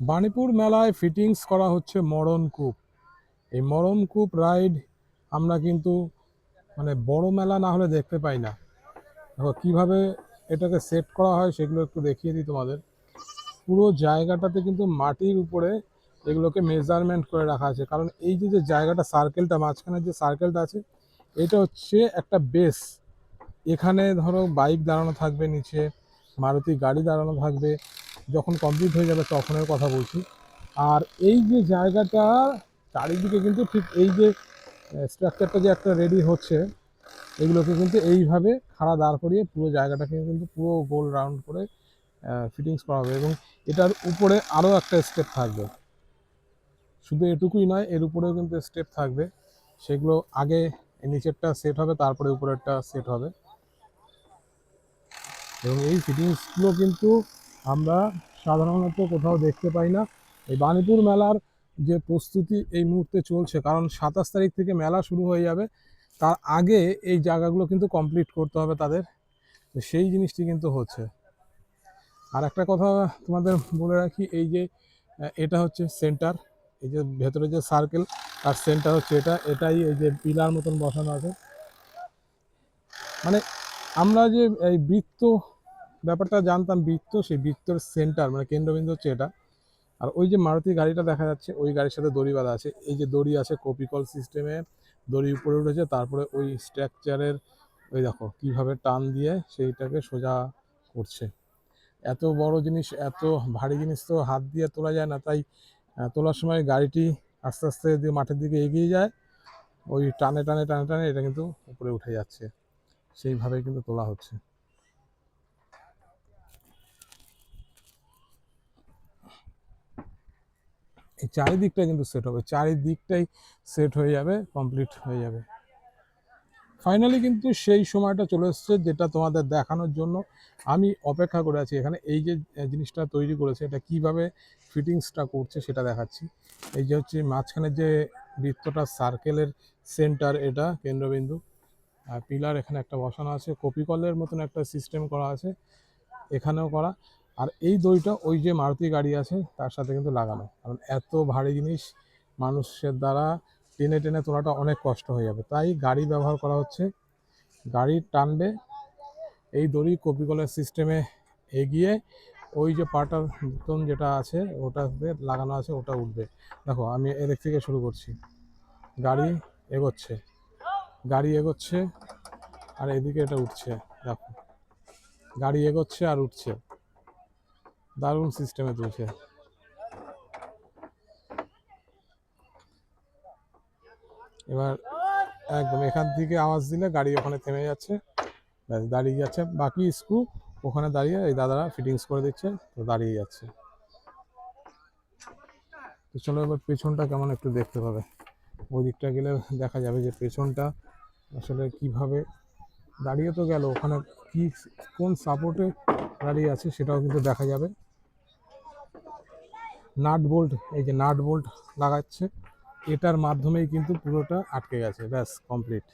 বাণীপুর মেলায় ফিটিংস করা হচ্ছে মরণ কূপ। এই মরণ কূপ রাইড আমরা কিন্তু মানে বড় মেলা না হলে দেখতে পাই না। দেখো, কীভাবে এটাকে সেট করা হয় সেগুলো একটু দেখিয়ে দিই তোমাদের। পুরো জায়গাটাতে কিন্তু মাটির উপরে এগুলোকে মেজারমেন্ট করে রাখা আছে। কারণ এই যে যে জায়গাটা সার্কেলটা মাঝখানে যে সার্কেলটা আছে, এটা হচ্ছে একটা বেস এখানে ধরো বাইক দাঁড়ানো থাকবে, নিচে মারুতি গাড়ি দাঁড়ানো থাকবে যখন কমপ্লিট হয়ে যাবে তখনের কথা বলছি। আর এই যে জায়গাটা, চারিদিকে কিন্তু ঠিক এই যে স্ট্রাকচারটা যে একটা রেডি হচ্ছে, এগুলোকে কিন্তু এইভাবে খাড়া দাঁড় করিয়ে পুরো জায়গাটাকে কিন্তু পুরো গোল রাউন্ড করে ফিটিংস করা হবে এবং এটার উপরে আরও একটা স্টেপ থাকবে। শুধু এটুকুই নয়, এর উপরেও কিন্তু স্টেপ থাকবে। সেগুলো আগে নিচেরটা সেট হবে, তারপরে উপরেরটা সেট হবে। এবং এই ফিটিংসগুলো কিন্তু আমরা সাধারণত কোথাও দেখতে পাই না। এই বাণীপুর মেলার যে প্রস্তুতি এই মুহূর্তে চলছে, কারণ সাতাশ তারিখ থেকে মেলা শুরু হয়ে যাবে। তার আগে এই জায়গাগুলো কিন্তু কমপ্লিট করতে হবে তাদের। তো সেই জিনিসটি কিন্তু হচ্ছে। আর একটা কথা তোমাদের বলে রাখি, এই যে এটা হচ্ছে সেন্টার এই যে ভেতরে যে সার্কেল আর সেন্টার হচ্ছে এটা। এটাই এই যে পিলার মতন বসানো আছে। মানে আমরা যে এই বৃত্ত ব্যাপারটা জানতাম বৃত্ত, সেই বৃত্তর সেন্টার মানে কেন্দ্রবিন্দু হচ্ছে এটা। আর ওই যে মারুতি গাড়িটা দেখা যাচ্ছে, ওই গাড়ির সাথে দড়ি বাঁধা আছে। এই যে দড়ি আছে কপিকল সিস্টেমে দড়ি উপরে উঠেছে, তারপরে ওই স্ট্রাকচারের ওই দেখো কীভাবে টান দিয়ে সেইটাকে সোজা করছে। এত বড় জিনিস, এত ভারী জিনিস তো হাত দিয়ে তোলা যায় না, তাই তোলার সময় গাড়িটি আস্তে আস্তে মাঠের দিকে এগিয়ে যায়, ওই টানে টানে টানে টানে এটা কিন্তু উপরে উঠে যাচ্ছে। সেইভাবে কিন্তু তোলা হচ্ছে। এই চারিদিকটা কিন্তু সেট হবে। চারিদিকটাই সেট হয়ে যাবে কমপ্লিট হয়ে যাবে। ফাইনালি কিন্তু সেই সময়টা চলে এসছে যেটা তোমাদের দেখানোর জন্য। আমি অপেক্ষা করে আছি এখানে এই যে জিনিসটা তৈরি করেছে, এটা কীভাবে ফিটিংসটা করছে সেটা দেখাচ্ছি। এই যে হচ্ছে মাঝখানে যে বৃত্তটা সার্কেলের সেন্টার এটা, কেন্দ্রবিন্দু। আর পিলার এখানে একটা বসানো আছে। কপিকলের মতন একটা সিস্টেম করা আছে। এখানেও করা। আর এই দইটা ওই যে মারুতি গাড়ি আছে, তার সাথে কিন্তু লাগানো। কারণ এত ভারী জিনিস মানুষের দ্বারা টেনে টেনে তোলাটা অনেক কষ্ট হয়ে যাবে। তাই গাড়ি ব্যবহার করা হচ্ছে। গাড়ি টানবে। এই দড়ি কপিকলের সিস্টেমে এগিয়ে ওই যে পাটার মতন যেটা আছে, ওটাতে লাগানো আছে, ওটা উঠবে। দেখো, আমি এদিক থেকে শুরু করছি। গাড়ি এগোচ্ছে। গাড়ি এগোচ্ছে, আর এদিকে এটা উঠছে। দেখো, গাড়ি এগোচ্ছে আর উঠছে। দারুণ সিস্টেমে তুলছে। এবার একদম এখান থেকে আওয়াজ দিলে গাড়ি ওখানে থেমে যাচ্ছে। দাঁড়িয়ে যাচ্ছে। বাকি স্ক্রু ওখানে দাঁড়িয়ে এই দাদারা ফিটিংস করে দিচ্ছে, তো দাঁড়িয়ে যাচ্ছে। তো চলো এবার পেছনটা কেমন একটু দেখতে পাবে। ওই দিকটা গেলে দেখা যাবে যে পেছনটা আসলে কীভাবে দাঁড়িয়ে তো গেল, ওখানে কি কোন সাপোর্টে দাঁড়িয়ে আছে সেটাও কিন্তু দেখা যাবে। নাট বোল্ট, এই যে নাট বোল্ট লাগাচ্ছে, এটার মাধ্যমেই কিন্তু পুরোটা আটকে গেছে, ব্যাস কমপ্লিট